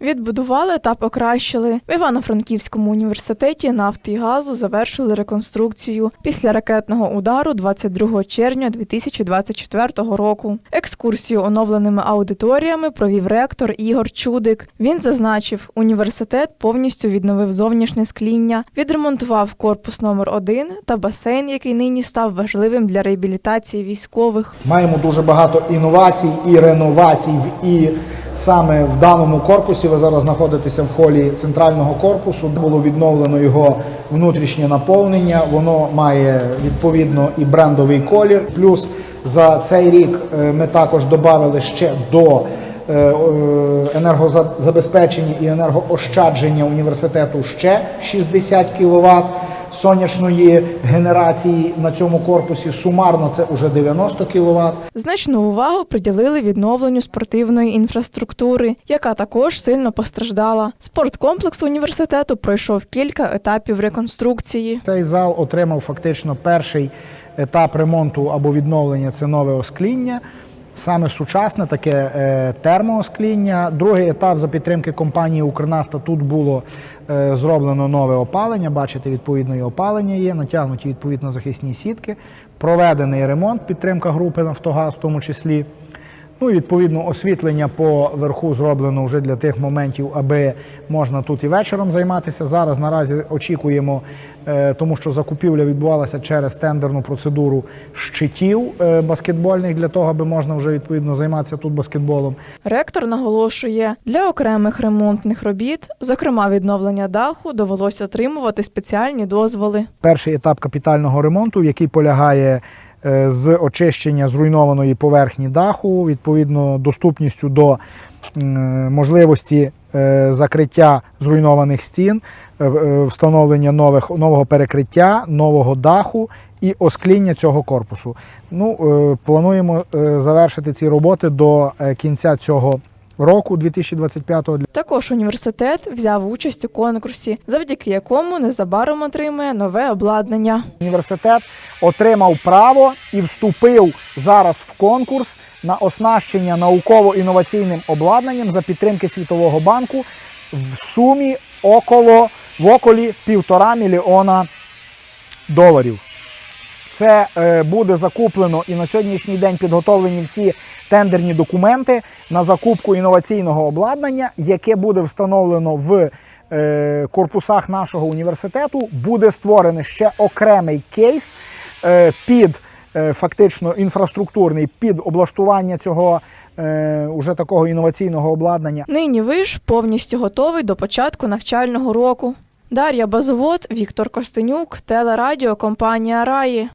Відбудували та покращили. В Івано-Франківському університеті нафти і газу завершили реконструкцію після ракетного удару 22 червня 2024 року. Екскурсію оновленими аудиторіями провів ректор Ігор Чудик. Він зазначив, університет повністю відновив зовнішнє скління, відремонтував корпус номер 1 та басейн, який нині став важливим для реабілітації військових. Маємо дуже багато інновацій і реновацій. в- І саме в даному корпусі ви зараз знаходитеся в холі центрального корпусу. Було відновлено його внутрішнє наповнення. Воно має відповідно і брендовий колір. Плюс за цей рік е, ми також додали ще до е, е, енергозабезпечення і енергоощадження університету ще 60 кВт сонячної генерації на цьому корпусі. Сумарно це вже 90 кВт. Значну увагу приділили відновленню спортивної інфраструктури, яка також сильно постраждала. Спорткомплекс університету пройшов кілька етапів реконструкції. Цей зал отримав фактично перший етап ремонту або відновлення це нове оскління. Саме сучасне таке е, термооскління. Другий етап за підтримки компанії Укрнафта тут було е, зроблено нове опалення. Бачите, відповідно і опалення є, натягнуті відповідно захисні сітки. Проведений ремонт, підтримка групи Нафтогаз, в тому числі. Ну і відповідно освітлення по верху зроблено вже для тих моментів, аби можна тут і вечором займатися. Зараз наразі очікуємо, е, тому що закупівля відбувалася через тендерну процедуру щитів е, баскетбольних для того, аби можна вже відповідно займатися тут баскетболом. Ректор наголошує, для окремих ремонтних робіт, зокрема відновлення даху, довелося отримувати спеціальні дозволи. Перший етап капітального ремонту, який полягає з очищення зруйнованої поверхні даху, відповідно доступністю до можливості е, закриття зруйнованих стін, е, е, встановлення нових, нового перекриття, нового даху і оскління цього корпусу. Ну, е, плануємо е, завершити ці роботи до е, кінця цього року, 2025-го. Також університет взяв участь у конкурсі, завдяки якому незабаром отримає нове обладнання. Університет отримав право і вступив зараз в конкурс на оснащення науково-інноваційним обладнанням за підтримки Світового банку в сумі около в околі півтора мільйона доларів. Це е, буде закуплено і на сьогоднішній день підготовлені всі тендерні документи на закупку інноваційного обладнання, яке буде встановлено в е, корпусах нашого університету. Буде створений ще окремий кейс е, під фактично інфраструктурний під облаштування цього уже такого інноваційного обладнання. Нині виш повністю готовий до початку навчального року. Дар'я Базовод, Віктор Костенюк, телерадіо компанія Раї.